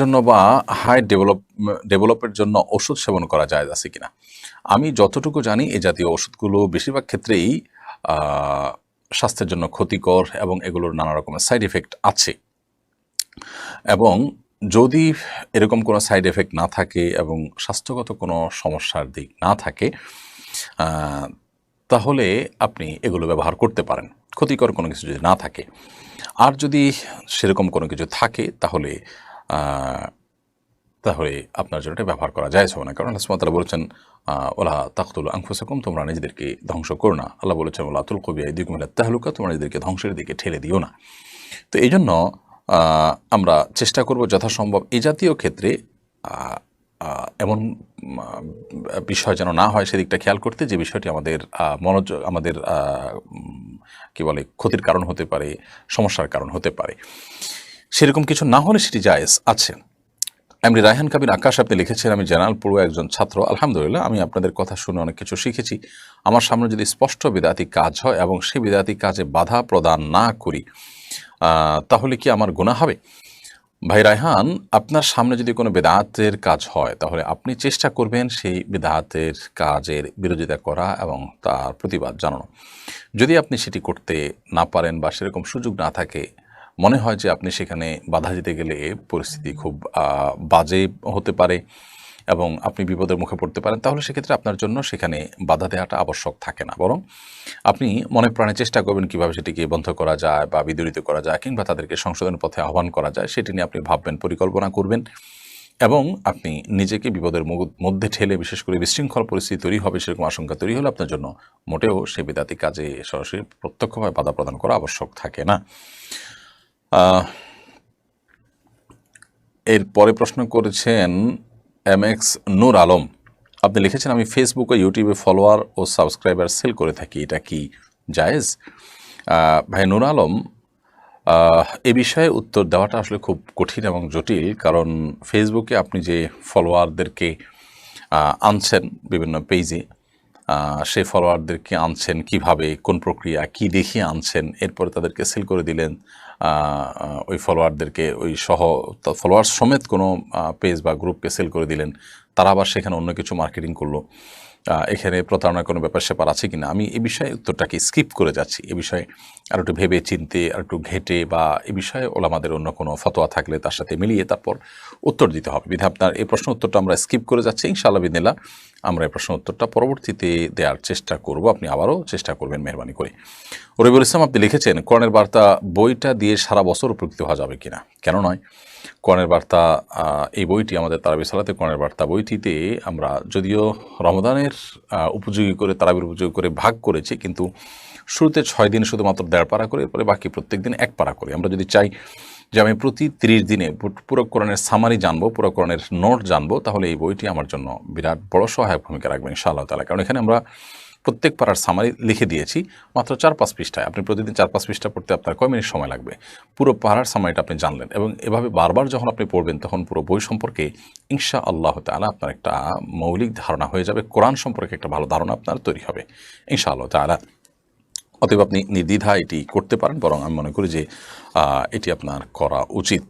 জন্য বা high develop, ডেভেলপের জন্য ওষুধ সেবন করা যায় আছে কিনা? আমি যতটুকু জানি এই জাতীয় ওষুধগুলো বেশিরভাগ ক্ষেত্রেই স্বাস্থ্যের জন্য ক্ষতিকর এবং এগুলোর নানা রকমের সাইড এফেক্ট আছে। এবং যদি এরকম কোনো সাইড এফেক্ট না থাকে এবং স্বাস্থ্যগত কোনো সমস্যার দিক না থাকে তাহলে আপনি এগুলো ব্যবহার করতে পারেন। ক্ষতিকর কোনো কিছু যদি না থাকে। আর যদি সেরকম কোনো কিছু থাকে, তাহলে তাহলে আপনার জন্য এটা ব্যবহার করা যায় না। কারণ ওয়া বলেছেন ওলা তাকতুল আনফুসাকুম, তোমরা নিজেদেরকে ধ্বংস করো না। আল্লাহ বলেছেন, ওলা তুল কবি দিকুম তাহলুকা, তোমরা নিজেদেরকে ধ্বংসের দিকে ঠেলে দিও না। তো এই জন্য আমরা চেষ্টা করব যথাসম্ভব এই জাতীয় ক্ষেত্রে এমন বিষয় যেন না হয় সেদিকটা খেয়াল করতে, যে বিষয়টি আমাদের মনোযোগ আমাদের কি বলে, ক্ষতির কারণ হতে পারে, সমস্যার কারণ হতে পারে। সেরকম কিছু না হলে সেটি জায়েজ আছে। এমনি রায়হান কাবির আকাশ আপনি লিখেছেন, আমি জেনারেল পড়ুয়া একজন ছাত্র। আলহামদুলিল্লাহ, আমি আপনাদের কথা শুনে অনেক কিছু শিখেছি। আমার সামনে যদি স্পষ্ট বিদাতি কাজ হয় এবং সেই বিদাতি কাজে বাধা প্রদান না করি তাহলে কি আমার গুণা হবে? ভাই রায়হান, আপনার সামনে যদি কোনো বেদাতের কাজ হয়, তাহলে আপনি চেষ্টা করবেন সেই বেদাতের কাজের বিরোধিতা করা এবং তার প্রতিবাদ জানানো। যদি আপনি সেটি করতে না পারেন বা সেরকম সুযোগ না থাকে মনে হয় যে আপনি সেখানে বাধা দিতে গেলে পরিস্থিতি খুব বাজে হতে পারে এবং আপনি বিপদের মুখে পড়তে পারেন। তাহলে সেক্ষেত্রে আপনার জন্য সেখানে বাধা দেওয়াটা আবশ্যক থাকে না। বরং আপনি মনে প্রাণে চেষ্টা করবেন কীভাবে সেটিকে বন্ধ করা যায় বা বিদরিত করা যায় কিংবা তাদেরকে সংশোধনের পথে আহ্বান করা যায়, সেটি নিয়ে আপনি ভাববেন, পরিকল্পনা করবেন এবং আপনি নিজেকে বিপদের মধ্যে ঠেলে বিশেষ করে বিশৃঙ্খল পরিস্থিতি তৈরি হবে, সেরকম আশঙ্কা তৈরি হলে আপনার জন্য মোটেও সে বিদাতি কাজে সরাসরি প্রত্যক্ষভাবে বাধা প্রদান করা আবশ্যক থাকে না। এর পরে প্রশ্ন করেছেন এম এক্স নূর আলম। আপনি লিখেছেন, আমি ফেসবুক ও ইউটিউবে ফলোয়ার ও সাবস্ক্রাইবার সেল করে থাকি, এটা কি জায়েজ? ভাই নূর আলম এ বিষয়ে উত্তর দেওয়াটা আসলে খুব কঠিন এবং জটিল, কারণ ফেসবুকে আপনি যে ফলোয়ারদেরকে আনছেন বিভিন্ন পেজে সেই ফলোয়ারদেরকে আনছেন কীভাবে, কোন প্রক্রিয়া, কি দেখিয়ে আনছেন, এরপরে তাদেরকে সেল করে দিলেন ওই ফলোয়ারদেরকে ওই সহ ফলোয়ার সমেত কোনো পেজ বা গ্রুপকে সেল করে দিলেন। তারা আবার সেখানে অন্য কিছু মার্কেটিং করল। এখানে প্রতারণার কোনো ব্যাপার স্যাপার আছে কিনা? আমি এ বিষয়ে উত্তরটাকে স্কিপ করে যাচ্ছি। এ বিষয়ে আর একটু ভেবে চিনতে, আর একটু ঘেটে বা এ বিষয়ে ওলামাদের অন্য কোনো ফতোয়া থাকলে তার সাথে মিলিয়ে তারপর উত্তর দিতে হবে। বিধে আপনার এই প্রশ্ন উত্তরটা আমরা স্কিপ করে যাচ্ছি। ইনশাআল্লাহ বিদিল্লা আমরা এই প্রশ্ন উত্তরটা পরবর্তীতে দেওয়ার চেষ্টা করব। আপনি আবারও চেষ্টা করবেন মেহরবানি করে। রবিউল ইসলাম, আপনি লিখেছেন, কোরআনের বার্তা বইটা দিয়ে সারা বছর উপকৃত হওয়া যাবে কিনা? কেন নয়, কোরআনের বার্তা এই বইটি আমাদের তারাবি সালাতে, কোরআনের বার্তা বইটিতে আমরা যদিও রমদানের উপযোগী করে, তারাবির উপযোগী করে ভাগ করেছি, কিন্তু শুরুতে ছয় দিন শুধুমাত্র দেড় পাড়া করে, এরপরে বাকি প্রত্যেক দিন এক পাড়া করে। আমরা যদি চাই যে আমি প্রতি ত্রিশ দিনে পুরো সামারি জানব, পুরো নোট জানব, তাহলে এই বইটি আমার জন্য বিরাট বড় সহায়ক ভূমিকা রাখবে ইনশাআল্লাহ তালা কারণ এখানে আমরা প্রত্যেক পাড়ার সামারি লিখে দিয়েছি, মাত্র চার পাঁচ পৃষ্ঠায়। আপনি প্রতিদিন চার পাঁচ পৃষ্ঠা পড়তে আপনার কয় মিনিট সময় লাগবে? পুরো পাড়ার সামারিটা আপনি জানলেন এবং এভাবে বারবার যখন আপনি পড়বেন, তখন পুরো বই সম্পর্কে ইনশা আল্লাহ তালা আপনার একটা মৌলিক ধারণা হয়ে যাবে, কোরআন সম্পর্কে একটা ভালো ধারণা আপনার তৈরি হবে ইনশা আল্লাহ তালা অতএব আপনি নির্দ্বিধা এটি করতে পারেন, বরং আমি মনে করি যে এটি আপনার করা উচিত।